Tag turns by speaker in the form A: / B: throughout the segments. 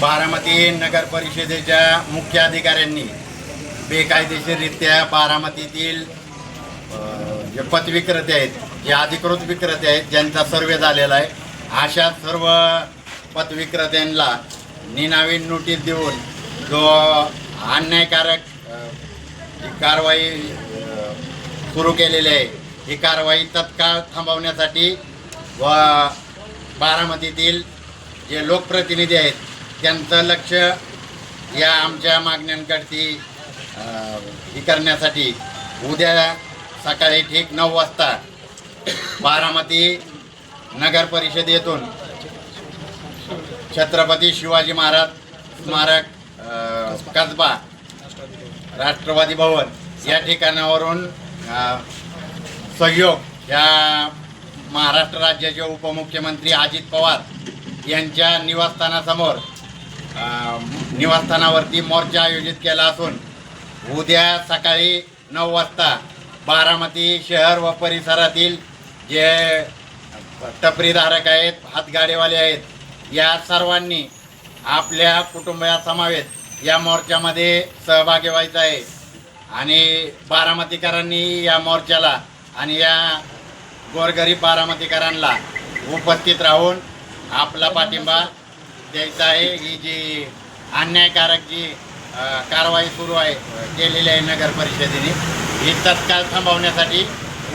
A: बारामती नगर परिषदेच्या मुख्य अधिकाऱ्यांनी बेकायदेशीररित्या बारामतीतील जे पतविक्रेते आहेत जे अधिकृत विक्रेते आहेत ज्यांचा सर्वे झालेला आहे अशा सर्व पतविक्रेत्यांना निनावी नोटीस देऊन जो अन्यायकारक कारवाई सुरू केलेली आहे ही कारवाई तत्काळ थांबवण्यासाठी व बारामतीतील जे लोकप्रतिनिधी आहेत त्यांचं लक्ष या आमच्या मागण्यांकडती हे करण्यासाठी उद्या सकाळी ठीक नऊ वाजता बारामती नगर परिषदेतून छत्रपती शिवाजी महाराज स्मारक कसबा राष्ट्रवादी भवन या ठिकाणावरून सहयोग या महाराष्ट्र राज्याचे उपमुख्यमंत्री अजित पवार यांच्या निवासस्थानासमोर निवासस्थानावरती मोर्चा आयोजित केला असून उद्या सकाळी नऊ वाजता बारामती शहर व परिसरातील जे टपरीधारक आहेत हातगाडीवाले आहेत या सर्वांनी आपल्या कुटुंबासमावेत या मोर्चामध्ये सहभागी व्हायचं आहे. आणि बारामतीकरांनी या मोर्चाला आणि या गोरगरीब बारामतीकरांना उपस्थित राहून आपला पाठिंबा द्यायचा आहे. ही जी अन्यायकारक जी कारवाई सुरू आहे केलेली आहे नगर परिषदेने ही तत्काळ थांबवण्यासाठी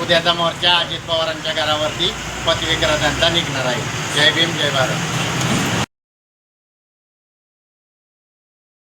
A: उद्याचा मोर्चा अजित पवारांच्या घरावरती पतविक्रेत्यांचा निघणार आहे. जय भीम जय भारत.